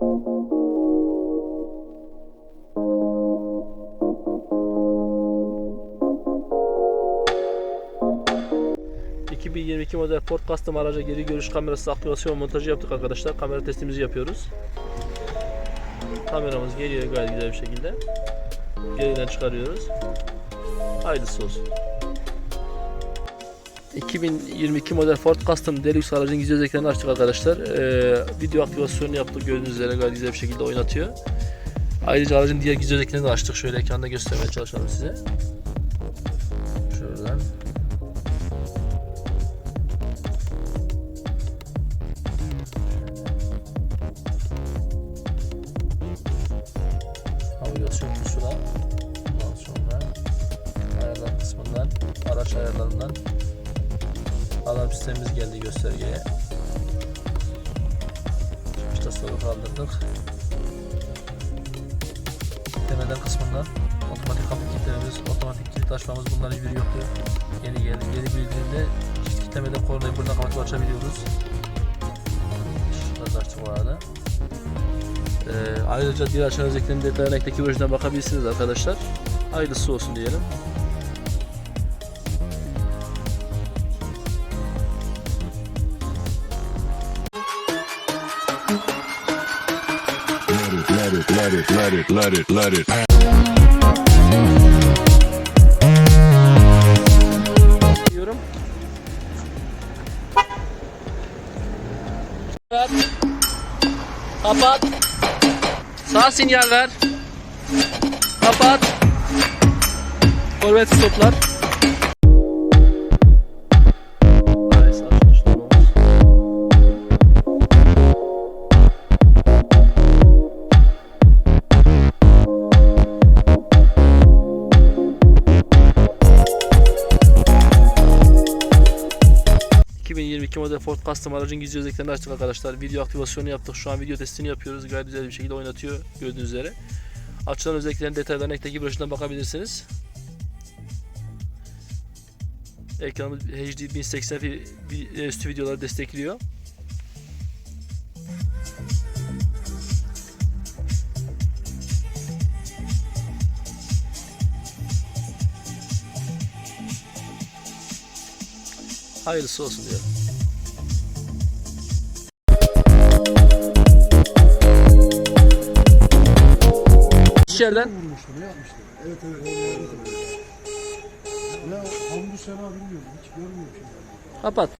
...2022 model Ford Custom araca geri görüş kamerası aktivasyon montajı yaptık arkadaşlar. Kamera testimizi yapıyoruz. Kameramız geliyor gayet güzel bir şekilde. Geriden çıkarıyoruz. Hayırlısı olsun. 2022 model Ford Custom Deluxe aracın gizli özelliklerini açtık arkadaşlar. Ee, video aktivasyonu yaptık gördüğünüz üzere gayet güzel bir şekilde oynatıyor. Ayrıca aracın diğer gizli özelliklerini de açtık. Şöyle ekranda göstermeye çalışalım size. Şuradan. Navigasyon tuşuna. Ondan sonra ayarlar kısmından, araç ayarlarından alarm sistemimiz geldi göstergeye. Çıkışta soru kaldırdık. Demeden kısmından otomatik kapı kilitlememiz, otomatik kilit açmamız bunların hiçbiri yoktu. Yeni geldi. Geri bildiğinde çift kilitlemeden kornayı buradan kapatıp açabiliyoruz. Şurada açtık bu arada. Ee, ayrıca diğer aşağı özelliklerin detayına ekteki bölümden bakabilirsiniz arkadaşlar. Hayırlısı olsun diyelim. İt, let it, let it, let it, let it. diyorum. Kapat. Sağ sinyal ver. Kapat. Forvet stoplar. ...2022 model Ford Custom aracın gizli özelliklerini açtık arkadaşlar. Video aktivasyonu yaptık. Şu an video testini yapıyoruz. Gayet güzel bir şekilde oynatıyor gördüğünüz üzere. Açılan özelliklerin detaylarına ekteki broşürden bakabilirsiniz. Ekranımız HD 1080 fi- vi- üstü videoları destekliyor. Hayırlısı olsun diyelim. İçeriden vurmuştu, ne yapmıştı? Evet evet. evet, evet. Ya hamdü sena bilmiyorum, hiç görmüyorum şimdi. kapat.